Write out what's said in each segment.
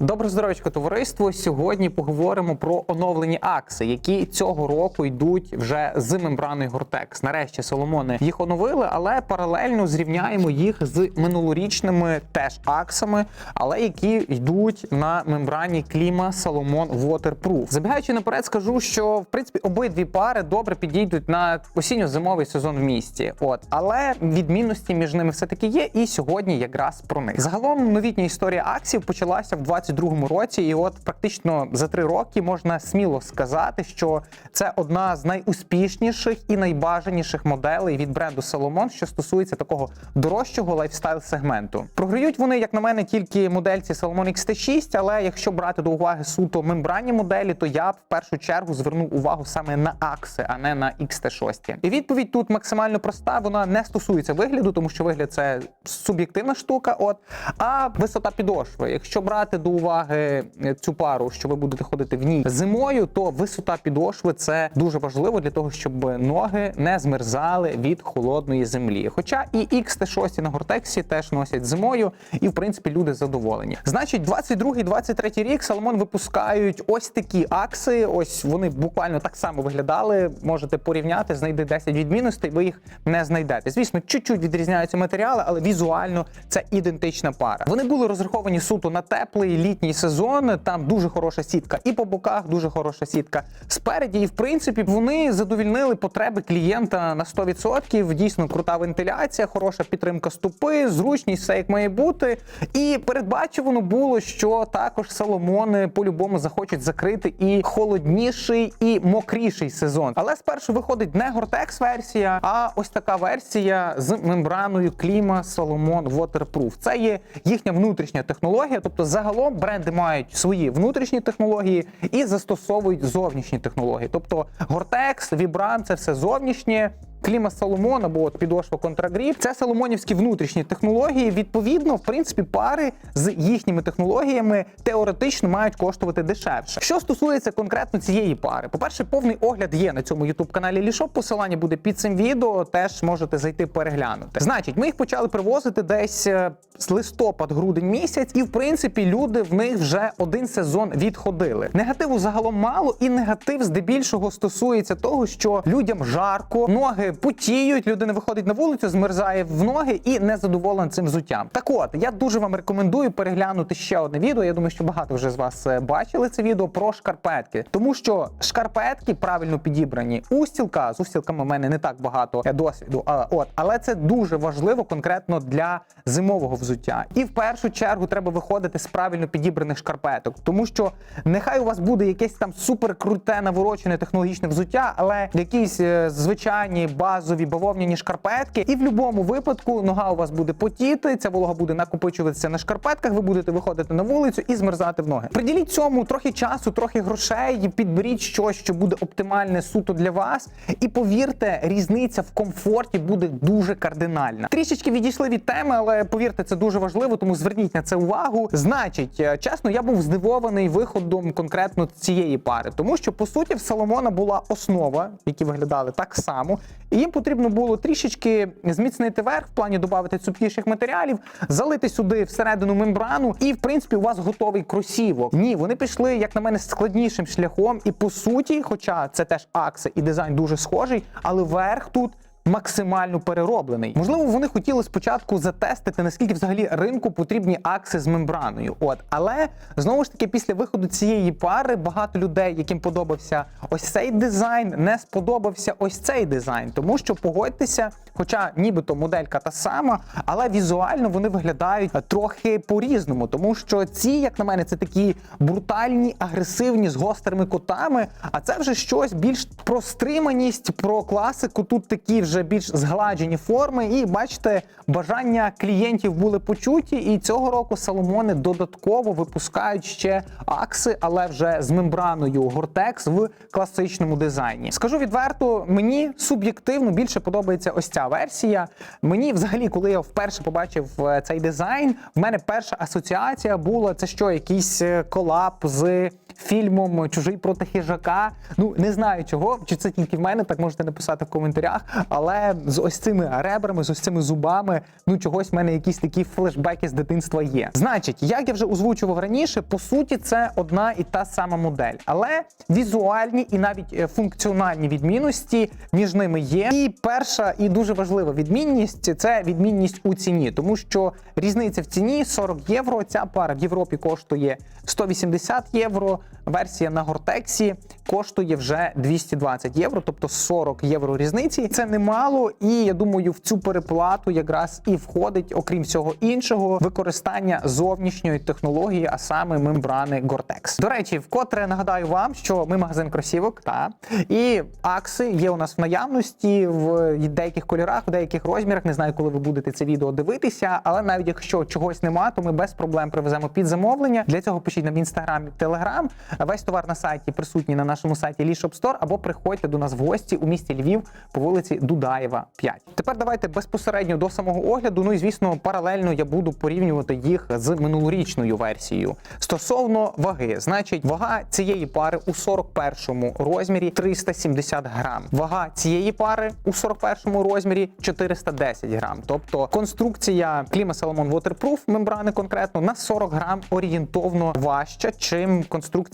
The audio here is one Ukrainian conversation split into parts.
Добре здоровечко, товариство. Сьогодні поговоримо про оновлені акси, які цього року йдуть вже з мембраною Гортекс. Нарешті Соломони їх оновили, але паралельно зрівняємо їх з минулорічними теж аксами, але які йдуть на мембрані Кліма Соломон Waterproof. Забігаючи наперед, скажу, що в принципі обидві пари добре підійдуть на осінньо-зимовий сезон в місті. От але відмінності між ними все таки є. І сьогодні якраз про них. Загалом новітня історія аксів почалася в 22-му році, і от практично за три роки можна сміло сказати, що це одна з найуспішніших і найбажаніших моделей від бренду Salomon, що стосується такого дорожчого лайфстайл сегменту. Програють вони, як на мене, тільки модельці Salomon XT6, але якщо брати до уваги суто мембранні моделі, то я б в першу чергу звернув увагу саме на акси, а не на XT6. І відповідь тут максимально проста. Вона не стосується вигляду, тому що вигляд це суб'єктивна штука. От а висота підошви. Якщо брати до уваги е, цю пару, що ви будете ходити в ній зимою, то висота підошви це дуже важливо для того, щоб ноги не змерзали від холодної землі. Хоча і XT6 на гортексі теж носять зимою, і в принципі люди задоволені. Значить, 22-23 рік Salomon випускають ось такі акси. Ось вони буквально так само виглядали. Можете порівняти, знайди 10 відмінностей, ви їх не знайдете. Звісно, чуть-чуть відрізняються матеріали, але візуально це ідентична пара. Вони були розраховані суто на теплий літній сезон. Там дуже хороша сітка, і по боках дуже хороша сітка спереді. І в принципі вони задовільнили потреби клієнта на 100%. Дійсно крута вентиляція, хороша підтримка стопи, зручність, все як має бути. І передбачувано було, що також Соломони по-любому захочуть закрити і холодніший, і мокріший сезон. Але спершу виходить не Гортекс версія, а ось така версія з мембраною Кліма Solomon Waterproof. Це є їхня внутрішня технологія. Тобто, загалом бренди мають свої внутрішні технології і застосовують зовнішні технології. Тобто Гортекс, Вібран – це все зовнішнє. Кліма Соломон або от підошва контрагріп це соломонівські внутрішні технології. Відповідно, в принципі, пари з їхніми технологіями теоретично мають коштувати дешевше. Що стосується конкретно цієї пари, по-перше, повний огляд є на цьому youtube каналі Лішоп. Посилання буде під цим відео. Теж можете зайти переглянути. Значить, ми їх почали привозити десь е, з листопад-грудень місяць, і в принципі люди в них вже один сезон відходили. Негативу загалом мало, і негатив здебільшого стосується того, що людям жарко, ноги потіють, людина виходить на вулицю, змерзає в ноги і не задоволена цим взуттям. Так от я дуже вам рекомендую переглянути ще одне відео. Я думаю, що багато вже з вас е, бачили це відео про шкарпетки, тому що шкарпетки правильно підібрані. Устілка з устілками в мене не так багато е, досвіду. А, от, але це дуже важливо конкретно для зимового взуття. І в першу чергу треба виходити з правильно підібраних шкарпеток, тому що нехай у вас буде якесь там суперкруте наворочене технологічне взуття, але якісь е, звичайні базові бавовняні шкарпетки, і в будь-якому випадку нога у вас буде потіти, ця волога буде накопичуватися на шкарпетках. Ви будете виходити на вулицю і змерзати в ноги. Приділіть цьому трохи часу, трохи грошей, підберіть щось, що буде оптимальне суто для вас. І повірте, різниця в комфорті буде дуже кардинальна. Трішечки відійшли від теми, але повірте, це дуже важливо, тому зверніть на це увагу. Значить, е, чесно, я був здивований виходом конкретно цієї пари, тому що по суті в Соломона була основа, які виглядали так само. І їм потрібно було трішечки зміцнити верх в плані додати цупкіших матеріалів, залити сюди всередину мембрану, і в принципі у вас готовий кросівок. Ні, вони пішли, як на мене, складнішим шляхом. І по суті, хоча це теж акси і дизайн дуже схожий, але верх тут. Максимально перероблений. Можливо, вони хотіли спочатку затестити, наскільки взагалі ринку потрібні акси з мембраною. От, але знову ж таки, після виходу цієї пари багато людей, яким подобався ось цей дизайн, не сподобався ось цей дизайн, тому що погодьтеся, хоча нібито моделька та сама, але візуально вони виглядають трохи по-різному, тому що ці, як на мене, це такі брутальні, агресивні з гострими котами. А це вже щось більш про стриманість, про класику. Тут такі вже більш згладжені форми. І бачите, бажання клієнтів були почуті. І цього року Соломони додатково випускають ще акси, але вже з мембраною Гортекс в класичному дизайні. Скажу відверто, мені суб'єктивно більше подобається ось ця версія. Мені, взагалі, коли я вперше побачив е, цей дизайн, в мене перша асоціація була це що, якийсь е, колаб з фільмом Чужий проти хижака. Ну не знаю чого, чи це тільки в мене, так можете написати в коментарях. Але з ось цими ребрами, з ось цими зубами, ну чогось в мене якісь такі флешбеки з дитинства є. Значить, як я вже озвучував раніше, по суті, це одна і та сама модель, але візуальні і навіть е, функціональні відмінності між ними є. І перша і дуже важлива відмінність це відмінність у ціні, тому що різниця в ціні 40 євро. Ця пара в Європі коштує 180 євро. Версія на Гортексі коштує вже 220 євро, тобто 40 євро різниці. Це немало, і я думаю, в цю переплату якраз і входить, окрім всього іншого, використання зовнішньої технології, а саме мембрани Gore-Tex. До речі, вкотре нагадаю вам, що ми магазин кросівок, та і акси є у нас в наявності в деяких кольорах, в деяких розмірах. Не знаю, коли ви будете це відео дивитися, але навіть якщо чогось нема, то ми без проблем привеземо під замовлення. Для цього пишіть нам в інстаграм телеграм. Весь товар на сайті присутній на нашому сайті Лішоп Store, або приходьте до нас в гості у місті Львів по вулиці Дудаєва, 5. Тепер давайте безпосередньо до самого огляду. Ну і звісно, паралельно я буду порівнювати їх з минулорічною версією. Стосовно ваги, значить, вага цієї пари у 41 розмірі 370 грам. Вага цієї пари у 41 розмірі 410 грам. Тобто конструкція Klima Salomon Waterproof мембрани конкретно на 40 грам орієнтовно важча, чим конструкція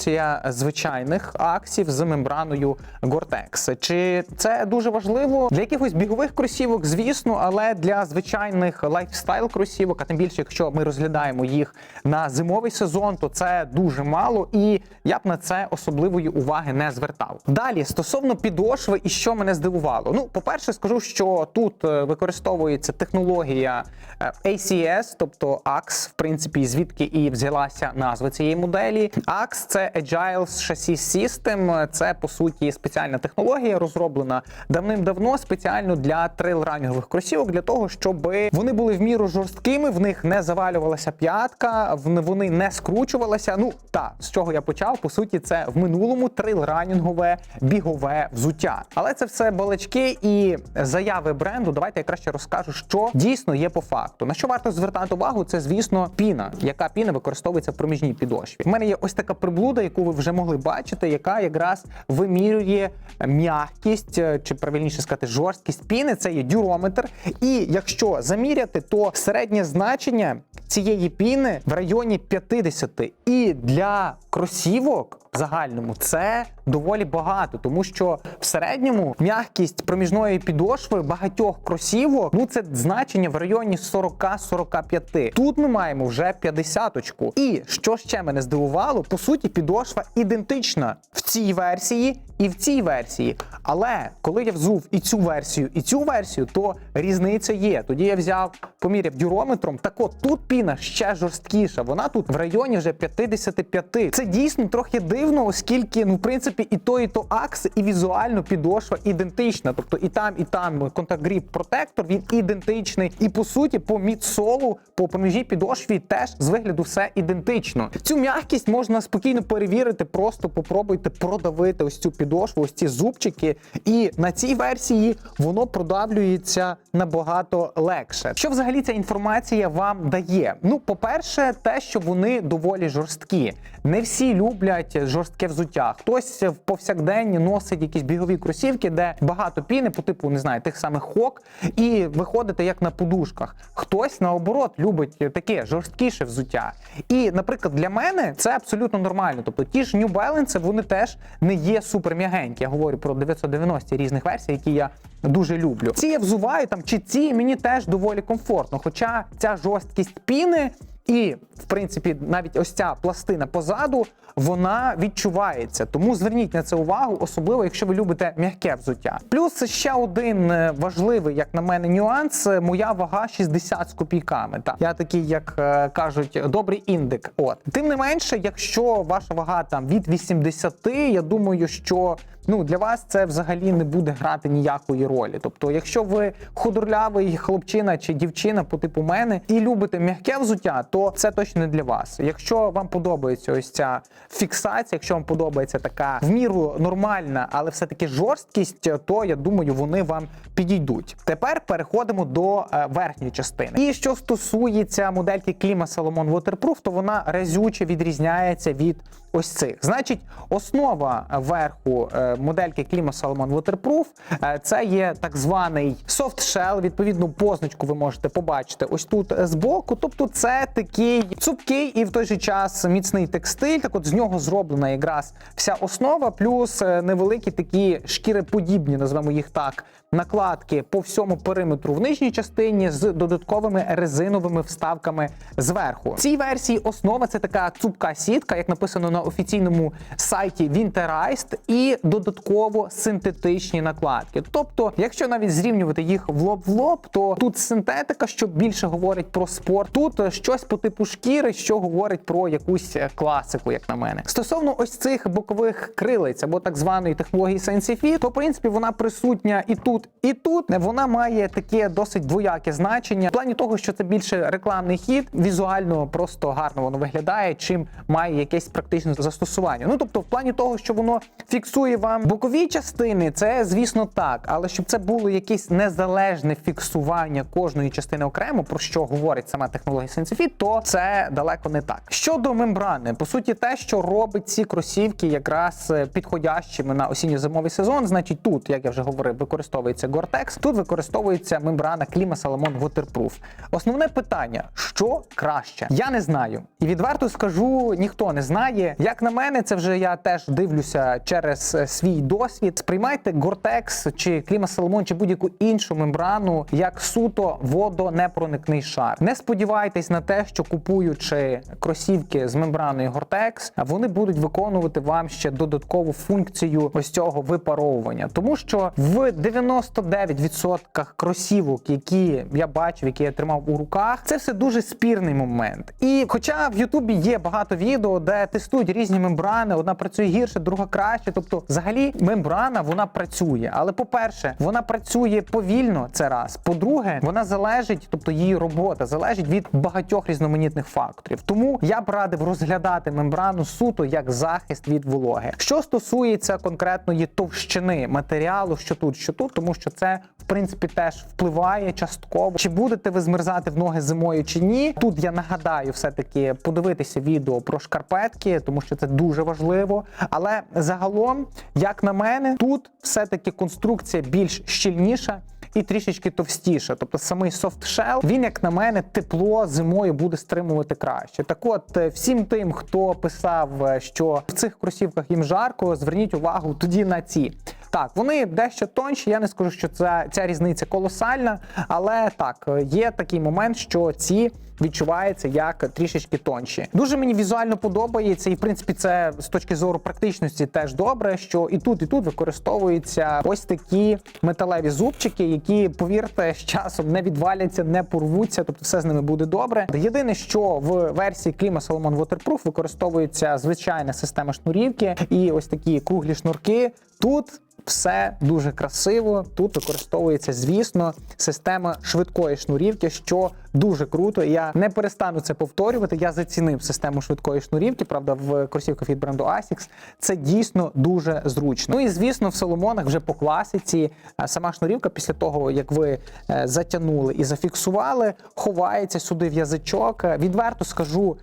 звичайних аксів з мембраною Gore-Tex. Чи це дуже важливо для якихось бігових кросівок, звісно, але для звичайних лайфстайл кросівок, а тим більше, якщо ми розглядаємо їх на зимовий сезон, то це дуже мало, і я б на це особливої уваги не звертав. Далі стосовно підошви, і що мене здивувало. Ну, по-перше, скажу, що тут е, використовується технологія е, ACS, тобто AX, в принципі, звідки і взялася назва цієї моделі. AX – це Agile Chassis System, це по суті спеціальна технологія, розроблена давним-давно спеціально для трейлранінгових кросівок, для того, щоб вони були в міру жорсткими, в них не завалювалася п'ятка, вони не скручувалися. Ну та з чого я почав, по суті, це в минулому трейлранінгове бігове взуття. Але це все балачки і заяви бренду. Давайте я краще розкажу, що дійсно є по факту. На що варто звертати увагу, це звісно піна, яка піна використовується в проміжній підошві. У мене є ось така приблуда, яку ви вже могли бачити, яка якраз вимірює м'якість, е, чи правильніше сказати, жорсткість піни. Це є дюрометр. І якщо заміряти, то середнє значення цієї піни в районі 50. І для кросівок в загальному це доволі багато, тому що в середньому м'якість проміжної підошви багатьох кросівок, ну це значення в районі 40-45. Тут ми маємо вже 50-очку. І що ще мене здивувало, по суті, підошва ідентична в цій версії і в цій версії. Але коли я взув і цю версію, і цю версію, то різниця є. Тоді я взяв, поміряв дюрометром. Так от тут піна ще жорсткіша. Вона тут в районі вже 55. Це дійсно трохи дивно, оскільки, ну, в принципі, і то, і то акс, і візуально підошва ідентична. Тобто і там, і там контакт гріп протектор, він ідентичний. І по суті, по мідсолу, по проміжній підошві теж з вигляду все ідентично. Цю м'якість можна спокійно перевірити, просто попробуйте продавити ось цю підошву, ось ці зубчики. І на цій версії воно продавлюється набагато легше. Що взагалі ця інформація вам дає? Ну, по-перше, те, що вони доволі жорсткі. Не всі люблять жорстке взуття. Хтось в повсякденні носить якісь бігові кросівки, де багато піни, по типу не знаю, тих самих хок, і виходите як на подушках. Хтось наоборот любить таке жорсткіше взуття. І, наприклад, для мене це абсолютно нормально. Тобто ті ж New Balance, вони теж не є супер м'ягенькі. Я говорю про 990 різних версій, які я дуже люблю. Ці я взуваю там, чи ці мені теж доволі комфортно. Хоча ця жорсткість піни. І, в принципі, навіть ось ця пластина позаду, вона відчувається. Тому зверніть на це увагу, особливо якщо ви любите м'яке взуття. Плюс ще один е, важливий, як на мене, нюанс: моя вага 60 з копійками. Так, я такий, як е, кажуть, добрий індик. От тим не менше, якщо ваша вага там від 80, я думаю, що ну для вас це взагалі не буде грати ніякої ролі. Тобто, якщо ви худорлявий хлопчина чи дівчина по типу мене і любите м'яке взуття, то це точно не для вас. Якщо вам подобається ось ця фіксація, якщо вам подобається така в міру нормальна, але все-таки жорсткість, то я думаю, вони вам підійдуть. Тепер переходимо до е, верхньої частини. І що стосується модельки Klima Salomon Waterproof, то вона разюче відрізняється від ось цих. Значить, основа верху е, модельки Clima Salomon Waterproof е, це є так званий shell. Відповідну позначку ви можете побачити ось тут е, збоку. Тобто, це такий цупкий і в той же час міцний текстиль. Так от з нього зроблена якраз вся основа, плюс е, невеликі такі шкіреподібні, назвемо їх так. Накладки по всьому периметру в нижній частині з додатковими резиновими вставками зверху. В цій версії основа це така цупка сітка, як написано на офіційному сайті Winterized, і додатково синтетичні накладки. Тобто, якщо навіть зрівнювати їх в лоб в лоб, то тут синтетика, що більше говорить про спорт. Тут щось по типу шкіри, що говорить про якусь класику, як на мене. Стосовно ось цих бокових крилиць або так званої технології SensiFit, то в принципі вона присутня і тут, і тут. Вона має таке досить двояке значення в плані того, що це більше рекламний хід, візуально просто гарно воно виглядає, чим має якесь практичне застосування. Ну тобто, в плані того, що воно фіксує вам бокові частини, це звісно так, але щоб це було якесь незалежне фіксування кожної частини окремо, про що говорить сама технологія SensiFit, то це далеко не так. Щодо мембрани, по суті, те, що робить ці кросівки якраз е, підходящими на осінньо-зимовий сезон, значить тут, як я вже говорив, використовується Gore-Tex, тут використовується мембрана Clima Salomon Waterproof. Основне питання: що краще? Я не знаю. І відверто скажу, ніхто не знає. Як на мене, це вже я теж дивлюся через е, свій досвід. Сприймайте Gore-Tex чи Clima Salomon, чи будь-яку іншу мембрану як суто водонепроникний шар. Не сподівайтесь на те, що купуючи кросівки з мембраною Gore-Tex, вони будуть виконувати вам ще додаткову функцію ось цього випаровування, тому що в 99% кросівок, які я бачив, які я тримав у руках, це все дуже спірний момент. І хоча в Ютубі є багато відео, де тестують різні мембрани, одна працює гірше, друга краще. Тобто, взагалі, мембрана вона працює. Але по-перше, вона працює повільно. Це раз. По-друге, вона залежить, тобто її робота залежить від багатьох різноманітних факторів. Тому я б радив розглядати мембрану суто як захист від вологи. Що стосується конкретної товщини матеріалу, що тут, що тут, тому що це в принципі теж впливає частково. Чи будете ви змерзати в ноги зимою чи ні? Тут я нагадаю, все-таки подивитися відео про шкарпетки, тому що це дуже важливо. Але загалом, як на мене, тут все-таки конструкція більш щільніша. І трішечки товстіша, тобто самий софтшел, він, як на мене, тепло зимою буде стримувати краще. Так от, е, всім тим, хто писав, е, що в цих кросівках їм жарко, зверніть увагу тоді на ці. Так, вони дещо тонші. Я не скажу, що це ця різниця колосальна, але так є такий момент, що ці відчуваються як трішечки тонші. Дуже мені візуально подобається, і в принципі це з точки зору практичності теж добре, що і тут, і тут використовуються ось такі металеві зубчики, які, повірте, з часом не відваляться, не порвуться, тобто все з ними буде добре. Єдине, що в версії Clima Salomon Waterproof використовується звичайна система шнурівки і ось такі круглі шнурки. Тут все дуже красиво. Тут використовується, звісно, система швидкої шнурівки, що дуже круто. Я не перестану це повторювати. Я зацінив систему швидкої шнурівки. Правда, в кросівках від бренду Asics. Це дійсно дуже зручно. Ну і звісно, в Соломонах вже по класиці е, сама шнурівка, після того як ви е, затягнули і зафіксували, ховається сюди в язичок. Е, Відверто скажу.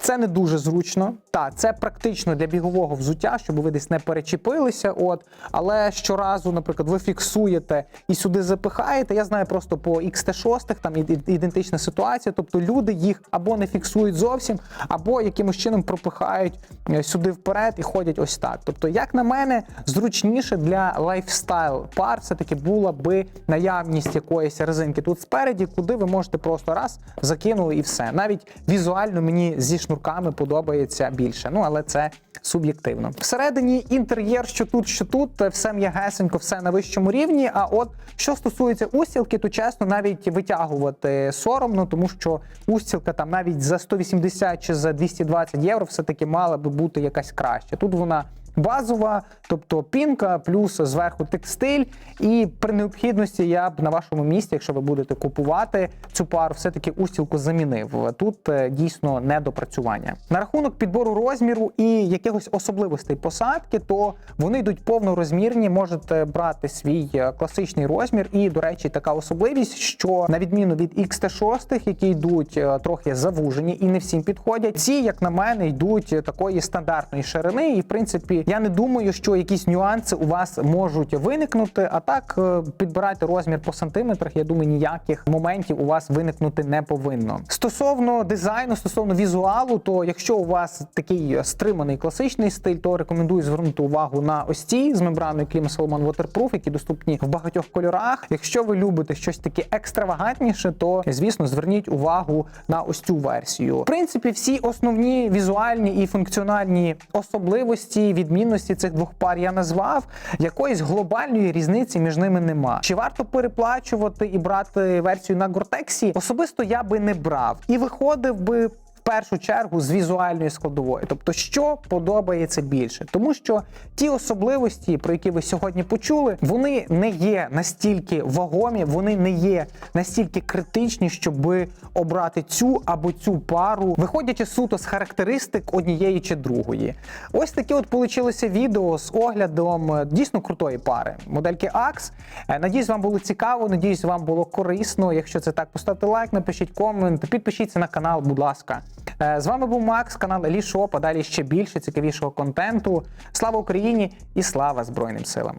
Це не дуже зручно. Так, це практично для бігового взуття, щоб ви десь не перечепилися. От, але щоразу, наприклад, ви фіксуєте і сюди запихаєте. Я знаю просто по XT6 там ідентична ситуація. Тобто люди їх або не фіксують зовсім, або якимось чином пропихають е, сюди вперед і ходять ось так. Тобто, як на мене, зручніше для лайфстайл пар все-таки була би наявність якоїсь резинки тут спереді, куди ви можете просто раз закинули і все. Навіть візуально мені зі шнурками подобається більше. Ну але це суб'єктивно. Всередині інтер'єр, що тут, що тут, все м'ягесенько, все на вищому рівні. А от що стосується устілки, то чесно навіть витягувати соромно, тому що устілка там навіть за 180 чи за 220 євро все таки мала би бути якась краща. Тут вона базова, тобто пінка, плюс зверху текстиль. І при необхідності я б на вашому місці, якщо ви будете купувати цю пару, все-таки устілку замінив. Тут е, дійсно недопрацювання. На рахунок підбору розміру і якихось особливостей посадки, то вони йдуть повнорозмірні, можете брати свій е, класичний розмір. І, до речі, така особливість, що на відміну від XT6, які йдуть е, трохи завужені і не всім підходять, ці, як на мене, йдуть такої стандартної ширини. І в принципі, я не думаю, що якісь нюанси у вас можуть виникнути. А так е, підбирайте розмір по сантиметрах. Я думаю, ніяких моментів у вас виникнути не повинно. Стосовно дизайну, стосовно візуалу, то якщо у вас такий стриманий класичний стиль, то рекомендую звернути увагу на ось ці з мембраною Klima Salomon Waterproof, які доступні в багатьох кольорах. Якщо ви любите щось таке екстравагантніше, то звісно зверніть увагу на ось цю версію. В принципі, всі основні візуальні і функціональні особливості, відмінності цих двох пар я назвав. Якоїсь глобальної різниці між ними нема. Чи варто переплачувати і брати версію на Гортексі? Особисто я би не брав і виходив би. Першу чергу з візуальної складової, тобто, що подобається більше, тому що ті особливості, про які ви сьогодні почули, вони не є настільки вагомі, вони не є настільки критичні, щоб обрати цю або цю пару, виходячи суто з характеристик однієї чи другої. Ось таке от получилося відео з оглядом е, дійсно крутої пари модельки Axe. Е, Надіюсь, вам було цікаво. Надіюсь, вам було корисно. Якщо це так, поставте лайк, напишіть комент, підпишіться на канал, будь ласка. Е, З вами був Макс, канал Лішо, подалі ще більше цікавішого контенту. Слава Україні і слава Збройним силам!